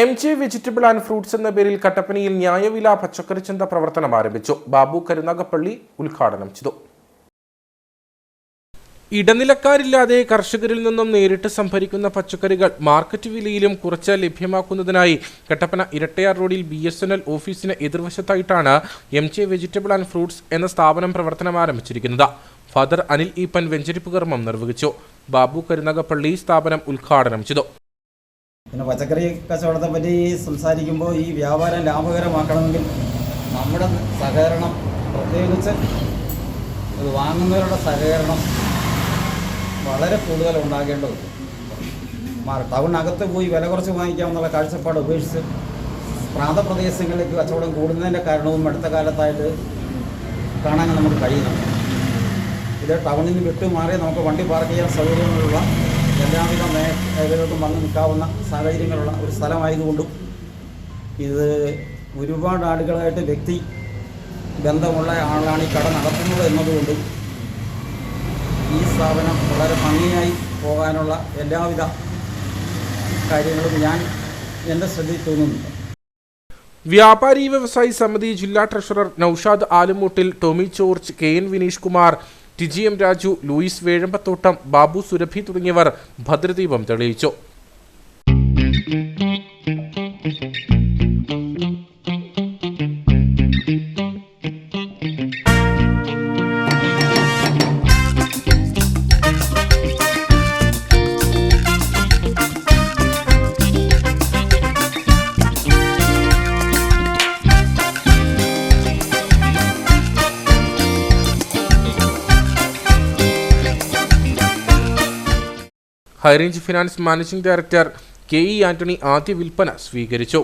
M J vegetable and fruits എന്ന പേരിൽ കട്ടപ്പനയിൽ ന്യായവില പച്ചക്കറി ചന്ത പ്രവർത്തനം ആരംഭിച്ചു. ബാബു കരുനാഗപ്പള്ളി ഉദ്ഘാടനം ചെയ്തു. ഇടനിലക്കാരില്ലാതെ കർഷകരിൽ നിന്നും നേരിട്ട് സംഭരിക്കുന്ന പച്ചക്കറികൾ മാർക്കറ്റ് വിലയിലും കുറച്ച് ലഭ്യമാക്കുന്നതിനായി കട്ടപ്പന ഇരട്ടയാർ റോഡിൽ ബി എസ് എൻ എൽ ഓഫീസിന് എതിർവശത്തായിട്ടാണ് M J vegetable and fruits എന്ന സ്ഥാപനം പ്രവർത്തനം ആരംഭിച്ചിരിക്കുന്നത്. ഫാദർ അനിൽ ഈപ്പൻ വെഞ്ചരിപ്പ് കർമ്മം നിർവഹിച്ചു. ബാബു കരുനാഗപ്പള്ളി സ്ഥാപനം ഉദ്ഘാടനം ചെയ്തു. പിന്നെ പച്ചക്കറി കച്ചവടത്തെ പറ്റി സംസാരിക്കുമ്പോൾ ഈ വ്യാപാരം ലാഭകരമാക്കണമെങ്കിൽ നമ്മുടെ സഹകരണം പ്രത്യേകിച്ച് ഇത് വാങ്ങുന്നവരുടെ സഹകരണം വളരെ കൂടുതൽ ഉണ്ടാകേണ്ടതുണ്ട്. ടൗണിനകത്ത് പോയി വില കുറച്ച് വാങ്ങിക്കാമെന്നുള്ള കാഴ്ചപ്പാട് ഉപേക്ഷിച്ച് പ്രാന്തപ്രദേശങ്ങളിലേക്ക് കച്ചവടം കൂടുന്നതിന്റെ കാരണവും അടുത്ത കാലത്തായിട്ട് കാണാൻ നമുക്ക് കഴിയുന്നുണ്ട്. ഇത് ടൗണിൽ നിന്ന് വിട്ടു മാറി നമുക്ക് വണ്ടി പാർക്ക് ചെയ്യാൻ സൗകര്യങ്ങളുള്ള എല്ലാവിധ മേഖലകൾക്കും വന്ന് നിൽക്കാവുന്ന സാഹചര്യങ്ങളുള്ള ഒരു സ്ഥലമായതുകൊണ്ടും ഇത് ഒരുപാട് ആളുകളായിട്ട് വ്യക്തി ബന്ധമുള്ള ആളാണ് ഈ കട നടത്തുന്നത് എന്നതുകൊണ്ടും ഈ സ്ഥാപനം വളരെ ഭംഗിയായി പോകാനുള്ള എല്ലാവിധ കാര്യങ്ങളും ഞാൻ എന്റെ ശ്രദ്ധയിൽ തോന്നുന്നുണ്ട്. വ്യാപാരി വ്യവസായി സമിതി ജില്ലാ treasurer Naushad Alumoottil Tommy George K N Vineesh Kumar T G M Raju Louis Vezhambathottam Babu Surabhi തുടങ്ങിയവർ ഭദ്രദീപം തെളിയിച്ചു. High range finance managing director K E Antony ആദ്യ വിൽപ്പന സ്വീകരിച്ചു.